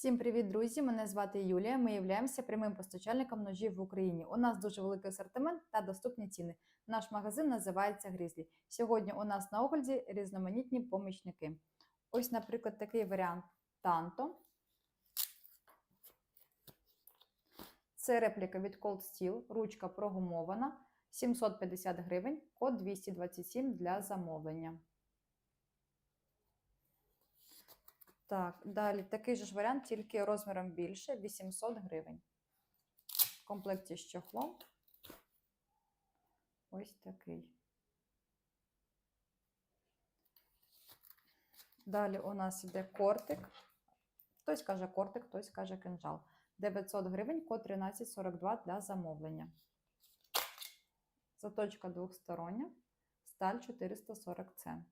Всім привіт, друзі! Мене звати Юлія. Ми являємося прямим постачальником ножів в Україні. У нас дуже великий асортимент та доступні ціни. Наш магазин називається Грізлі. Сьогодні у нас на огляді різноманітні помічники. Ось, наприклад, такий варіант Танто. Це репліка від Cold Steel, ручка прогумована, 750 гривень, код 227 для замовлення. Так, далі такий же ж варіант, тільки розміром більше 800 гривень. В комплекті з чохлом. Ось такий. Далі у нас іде кортик. Хтось каже кортик, хтось каже кинжал. 900 гривень, код 1342 для замовлення. Заточка двохстороння. Сталь 440C.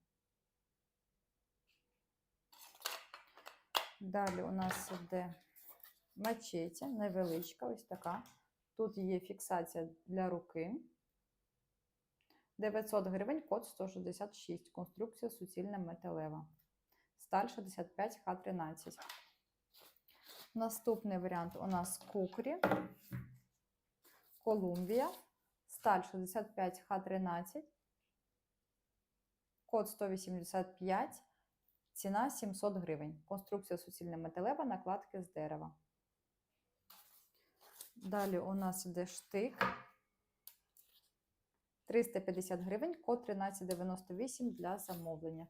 Далі у нас іде мачеті, невеличка, ось така. Тут є фіксація для руки. 900 гривень, код 166. Конструкція суцільна металева. Сталь 65 Х13. Наступний варіант у нас кукрі. Колумбія. Сталь 65 Х13. Код 185. Ціна 700 гривень. Конструкція суцільна металева, накладки з дерева. Далі у нас іде штик. 350 гривень, код 1398 для замовлення.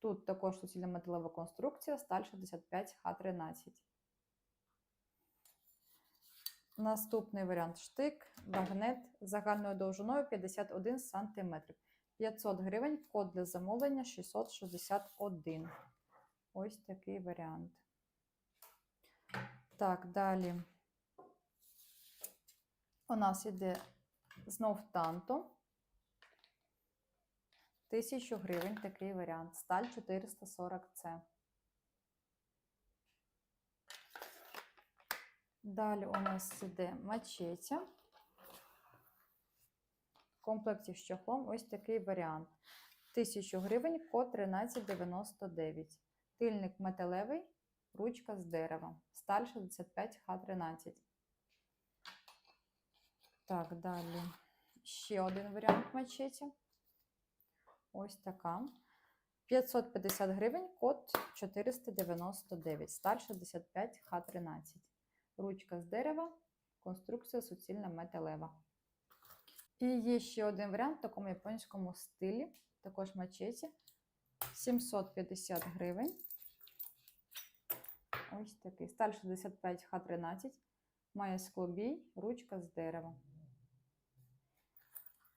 Тут також суцільна металева конструкція, сталь 65 Х13. Наступний варіант штик, магнет загальною довжиною 51 см. 500 гривень, код для замовлення 661. Ось такий варіант. Так, далі у нас іде знов танто. 1000 гривень такий варіант. Сталь 440С. Далі у нас іде мачеті. В комплекті з чохлом ось такий варіант. 1000 гривень, код 1399. Тильник металевий, ручка з дерева. Сталь 65 Х13. Так, далі ще один варіант мачеті. Ось така. 550 гривень, код 499. Сталь 65 Х13. Ручка з дерева, конструкція суцільна металева. І є ще один варіант в такому японському стилі, також мачеті. 750 гривень. Ось такий. Сталь 65 Х13. Має склобій, ручка з дерева.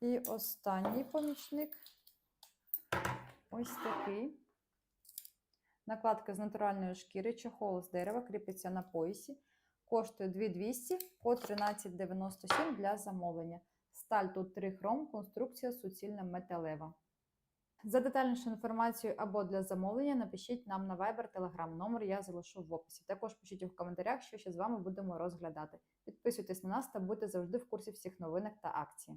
І останній помічник. Ось такий. Накладка з натуральної шкіри, чохол з дерева, кріпиться на поясі. Коштує 2200, код 1397 для замовлення. Сталь тут 3 хром, конструкція суцільна металева. За детальнішу інформацію або для замовлення напишіть нам на Viber, Telegram. Номер я залишу в описі. Також пишіть у коментарях, що ще з вами будемо розглядати. Підписуйтесь на нас та будьте завжди в курсі всіх новинок та акцій.